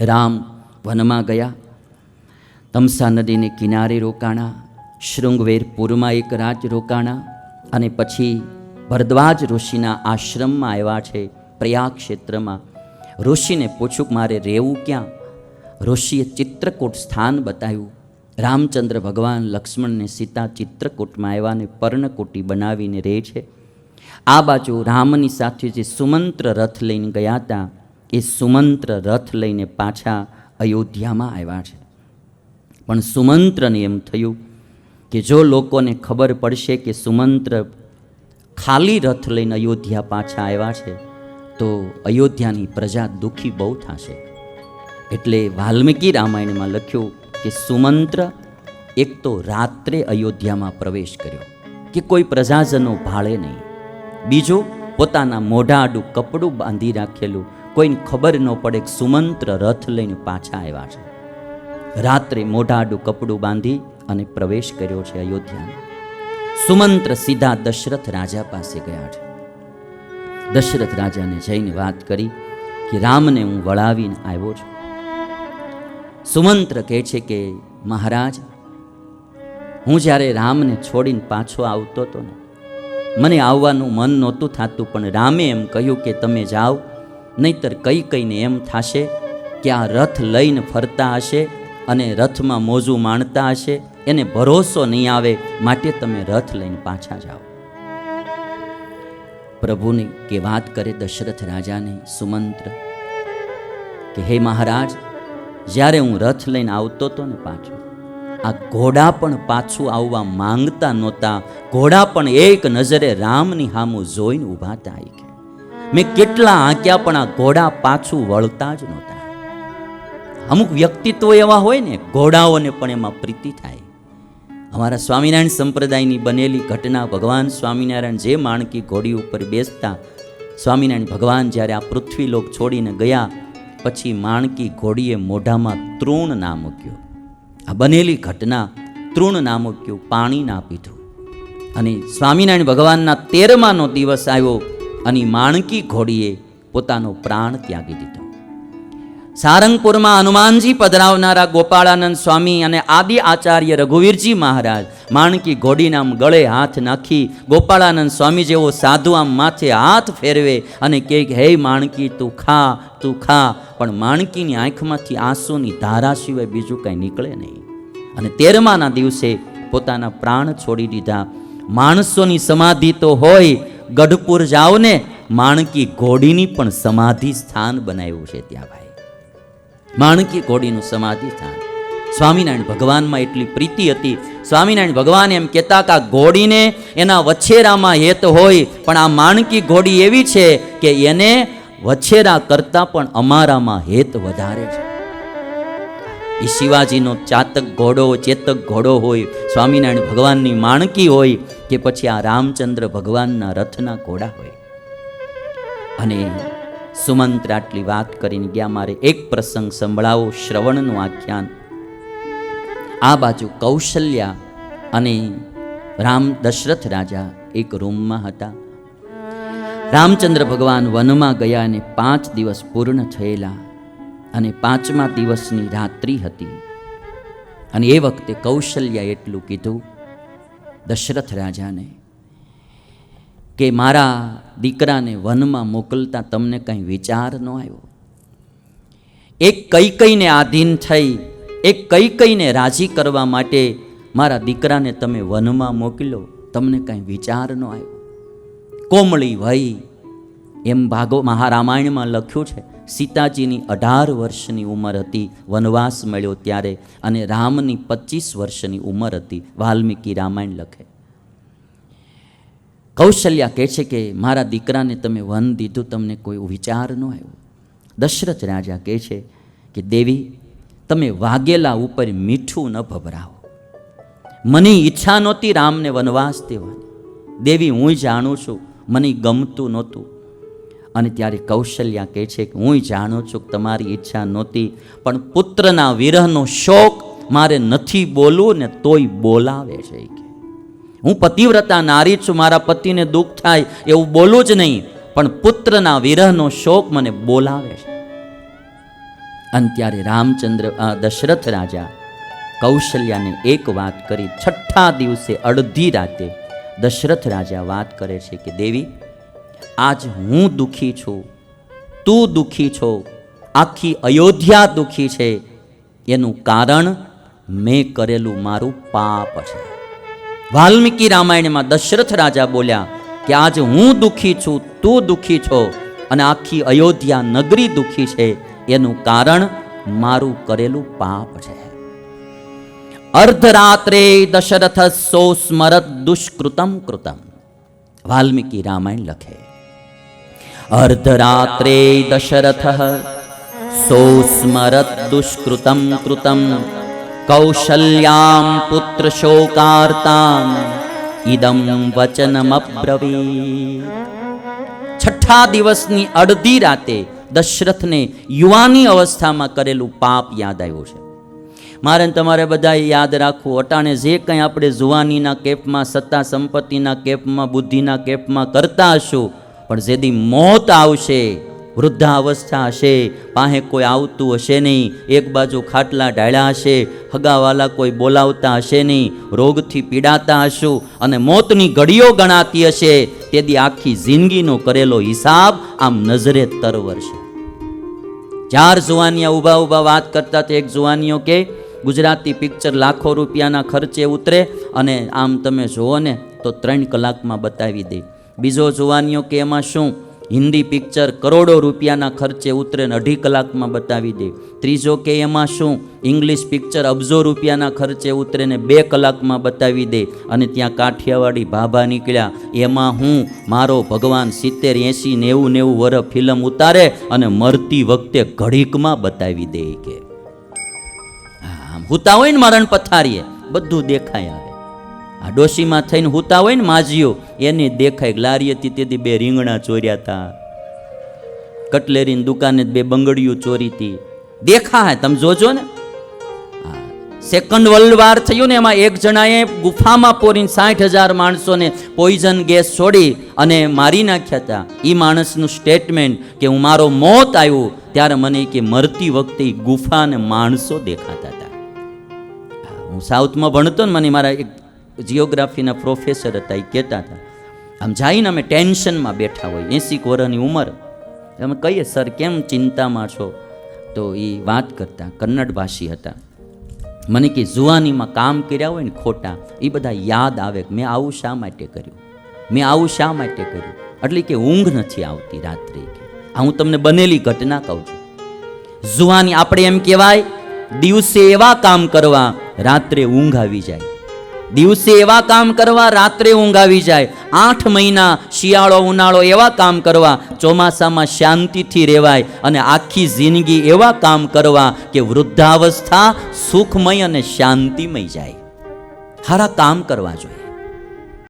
રામ વનમાં ગયા. તમસા નદીને કિનારે રોકાણા શૃંગવેરપુરમાં એક રાત રોકાણા અને પછી ભરદ્વાજ ઋષિના આશ્રમમાં આવ્યા છે પ્રયાગ ક્ષેત્રમાં. ઋષિને પૂછ્યું, મારે રહેવું ક્યાં? ઋષિએ ચિત્રકૂટ સ્થાન બતાવ્યું. રામચંદ્ર ભગવાન લક્ષ્મણને સીતા ચિત્રકૂટમાં આવ્યા ને પર્ણકુટી બનાવીને રહે છે. આ બાજુ રામની સાથે જે સુમંત્ર રથ લઈને ગયા હતા એ સુમંત્ર રથ લઈને પાછા અયોધ્યામાં આવ્યા છે. પણ સુમંત્રને એમ થયું કે જો લોકોને ખબર પડશે કે સુમંત્ર ખાલી રથ લઈને અયોધ્યા પાછા આવ્યા છે, તો અયોધ્યાની પ્રજા દુઃખી બહુ થશે. એટલે વાલ્મીકી રામાયણમાં લખ્યું કે સુમંત્ર એક તો રાત્રે અયોધ્યામાં પ્રવેશ કર્યો, કે કોઈ પ્રજાજનો ભાળે નહીં. બીજું, પોતાના મોઢા આડું કપડું બાંધી રાખેલું કોઈને ખબર ન પડે કે સુમંત્ર રથ લઈને પાછા આવ્યા છે. રાત્રે મોઢાડું કપડું બાંધી અને પ્રવેશ કર્યો છે અયોધ્યામાં. સુમંત્ર સીધા દશરથ રાજા પાસે ગયા છે. દશરથ રાજાને જઈને વાત કરી કે, રામને હું વળાવીને આવ્યો છું. સુમંત્ર કહે છે કે, મહારાજ, હું જ્યારે રામને છોડીને પાછો આવતો હતો ને, મને આવવાનું મન નહોતું થતું, પણ રામે એમ કહ્યું કે, તમે જાઓ નહીતર કઈ કઈને એમ થશે કે આ રથ લઈને ફરતા હશે અને રથમાં મોજું માણતા હશે, એને ભરોસો નહીં આવે, માટે તમે રથ લઈને પાછા જાઓ. પ્રભુની કે વાત કરે દશરથ રાજાને સુમંત્ર કે, હે મહારાજ, જ્યારે હું રથ લઈને આવતો હતો ને પાછો, આ ઘોડા પણ પાછું આવવા માંગતા નહોતા, ઘોડા પણ એક નજરે રામની હામું જોઈને ઊભા થાય મેં કેટલા આંક્યા પણ આ ઘોડા પાછું વળતા જ નહોતા. અમુક વ્યક્તિત્વ એવા હોય ને, ઘોડાઓને પણ એમાં પ્રીતિ થાય. અમારા સ્વામિનારાયણ સંપ્રદાયની બનેલી ઘટના ભગવાન સ્વામિનારાયણ જે માણકી ઘોડી ઉપર બેસતા, સ્વામિનારાયણ ભગવાન જ્યારે આ પૃથ્વીલોક છોડીને ગયા, પછી માણકી ઘોડીએ મોઢામાં તૃણ ના મૂક્યો. આ બનેલી ઘટના તૃણ ના મૂક્યું, પાણી ના પીધું. અને સ્વામિનારાયણ ભગવાનના તેરમાનો દિવસ આવ્યો અને માણકી ઘોડીએ પોતાનો પ્રાણ ત્યાગી દીધો. સારંગપુરમાં હનુમાનજી પધરાવનારા ગોપાળાનંદ સ્વામી અને આદિ આચાર્ય રઘુવીરજી મહારાજ માણકી ઘોડીના ગળે હાથ નાખી ગોપાળાનંદ સ્વામી જેવો સાધુ આમ માથે હાથ ફેરવે અને કહે હે માણકી, તું ખા તું ખા. પણ માણકીની આંખમાંથી આંસુની ધારા સિવાય બીજું કંઈ નીકળે નહીં. અને તેરમાના દિવસે પોતાના પ્રાણ છોડી દીધા. માણસોની સમાધિ તો હોય ગઢપુર જાઓ ને માણકી ઘોડીની પણ સમાધિ સ્થાન બનાવ્યું છે ત્યાં ભાઈ. માણકી ઘોડીનું સમાધિ સ્થાન. સ્વામિનારાયણ ભગવાનમાં એટલી પ્રીતિ હતી. સ્વામિનારાયણ ભગવાન એમ કહેતા કે આ ઘોડીને એના વછેરામાં હેત હોય, પણ આ માણકી ઘોડી એવી છે કે એને વછેરા કરતાં પણ અમારામાં હેત વધારે છે. એ શિવાજીનો ચાતક ઘોડો, ચેતક ઘોડો હોય, સ્વામિનારાયણ ભગવાનની માણકી હોય કે પછી આ રામચંદ્ર ભગવાનના રથના ઘોડા હોય. અને સુમંત્ર આટલી વાત કરીને ગયા, મારે એક પ્રસંગ સંભળાવો, શ્રવણનું આખ્યાન. આ બાજુ કૌશલ્યા અને રામ દશરથ રાજા એક રૂમમાં હતા. રામચંદ્ર ભગવાન વનમાં ગયા અને પાંચ દિવસ પૂર્ણ થયેલા અને પાંચમા દિવસની રાત્રિ હતી. અને એ વખતે કૌશલ્યા એટલું કીધું દશરથ રાજાને કે મારા દીકરાને વનમાં મોકલતા તમને કંઈ વિચાર ન આવ્યો? એક કઈ કઈને આધીન થઈ, એક કઈ કઈને રાજી કરવા માટે મારા દીકરાને તમે વનમાં મોકલો તમને કંઈ વિચાર ન આવ્યો? કોમળી વહી એમ ભાગો મહારામાયણમાં લખ્યું છે, સીતાજીની અઢાર વર્ષની ઉંમર હતી, વનવાસ મળ્યો ત્યારે અને રામની પચીસ વર્ષની ઉંમર હતી. વાલ્મીકી રામાયણ લખે. કૌશલ્યા કહે છે કે, મારા દીકરાને તમે વન દીધું, તમને કોઈ વિચાર ન આવ્યો. દશરથ રાજા કહે છે કે, દેવી, તમે વાગેલા ઉપર મીઠું ન ભભરાવો. મને ઈચ્છા નહોતી રામને વનવાસ દેવાની. દેવી, હું જાણું છું, મને ગમતું નહોતું. અને ત્યારે કૌશલ્યા કહે છે કે હું જાણું છું કે તમારી ઈચ્છા નહોતી, પણ પુત્રના વિરહનો શોક મારે નથી બોલવું ને તોય બોલાવે છે હું પતિવ્રતા નારી છું, મારા પતિને દુઃખ થાય એવું બોલું જ નહીં, પણ પુત્રના વિરહનો શોક મને બોલાવે છે. અને ત્યારે રામચંદ્ર દશરથ રાજા કૌશલ્યાને એક વાત કરી. છઠ્ઠા દિવસે અડધી રાતે દશરથ રાજા વાત કરે છે કે, દેવી આજ હું દુઃખી છું. તું દુઃખી છો. આખી અયોધ્યા દુઃખી છે. એનું કારણ મેં કરેલું મારું પાપ છે. વાલ્મીકી રામાયણમાં દશરથ રાજા બોલ્યા કે આજ હું દુઃખી છું, તું દુઃખી છો અને આખી અયોધ્યા નગરી દુઃખી છે. એનું કારણ મારું કરેલું પાપ છે. અર્ધરાત્રે દશરથ સો સ્મરત દુષ્કૃતમ કૃતમ. વાલ્મીકી રામાયણ લખે. અર્ધરાત્રે દશરથ સોસ્મરત દુષ્કૃતમ કૃતમ કૌશલ્યામ પુત્ર શોકાર્તામ ઇદમ વચનમબ્રવીત છઠ્ઠા દિવસની અડધી રાતે દશરથને યુવાની અવસ્થામાં કરેલું પાપ યાદ આવ્યું છે મારે તમારે બધાએ યાદ રાખવું અટાણે જે કંઈ આપણે જુવાનીના કેપમાં સત્તા સંપત્તિના કેપમાં બુદ્ધિના કેપમાં કરતા હશું પણ જેદી મોત આવશે, વૃદ્ધાવસ્થા હશે પાસે કોઈ આવતું હશે નહીં, એક બાજુ ખાટલા ઢાળ્યા હશે, હગાવાલા કોઈ બોલાવતા હશે નહીં, રોગથી પીડાતા હશું અને મોતની ઘડીઓ ગણાતી હશે તેથી આખી જિંદગીનો કરેલો હિસાબ આમ નજરે તરવરશે ચાર જુવાનિયા ઊભા ઊભા વાત કરતા તે એક જુવાનીઓ કે, ગુજરાતી પિક્ચર લાખો રૂપિયાના ખર્ચે ઉતરે અને આમ તમે જુઓ ને, તો ત્રણ કલાકમાં બતાવી દે. બીજો જુવાનીઓ કે એમાં શું? હિન્દી પિક્ચર કરોડો રૂપિયાના ખર્ચે ઉતરે અઢી કલાકમાં બતાવી દે. ત્રીજો કે એમાં શું? ઇંગ્લિશ પિક્ચર અબજો રૂપિયાના ખર્ચે ઉતરે ને બે કલાકમાં બતાવી દે. અને ત્યાં કાઠિયાવાડી ભાભા નીકળ્યા. એમાં હું? મારો ભગવાન સિત્તેર, એંસી, નેવું નેવું વર ફિલ્મ ઉતારે અને મરતી વખતે ઘડીકમાં બતાવી દે કે. હુતા હોય ને મરણ પથારીએ. બધું દેખાય આ ડોશીમાં થઈને હુતા હોય ને માજીઓ, એની દેખાય લારી હતી, તેથી બે રીંગણા ચોર્યા હતા કટલેરીની દુકાને બે બંગડીયું ચોરી હતી દેખા હે તમે જોજો ને. સેકન્ડ વર્લ્ડ વાર થયું ને, એમાં એક જણાએ ગુફામાં પોરીને સાઠ હજાર માણસોને પોઈઝન ગેસ છોડી અને મારી નાખ્યા હતા એ માણસનું સ્ટેટમેન્ટ કે હું મારો મોત આવ્યું, ત્યારે મને કે મરતી વખતે ગુફા અને માણસો દેખાતા હતા હું સાઉથમાં ભણતો ને, મને મારા એક જિયોગ્રાફીના પ્રોફેસર હતા એ કહેતા હતા, આમ જઈને અમે ટેન્શનમાં બેઠા હોય, એંસી વર્ષની ઉંમર. અમે કહીએ, સર, કેમ ચિંતામાં છો? તો એ વાત કરતા કન્નડ ભાષી હતા. મને કે, જુવાનીમાં કામ કર્યા હોય ને ખોટા એ બધા યાદ આવે કે મેં આવું શા માટે કર્યું? મેં આવું શા માટે કર્યું? એટલે કે, ઊંઘ નથી આવતી રાત્રે આ હું તમને બનેલી ઘટના કહું છું. જુવાની આપણે એમ કહેવાય, દિવસે એવા કામ કરવા, રાત્રે ઊંઘ આવી જાય. દિવસે એવા કામ કરવા રાત્રે ઊંઘ આવી જાય. આઠ મહિના શિયાળો, ઉનાળો એવા કામ કરવા ચોમાસામાં શાંતિથી રહેવાય અને આખી જિંદગી એવા કામ કરવા કે વૃદ્ધાવસ્થા સુખમય અને શાંતિમય જાય. સારા કામ કરવા જોઈએ.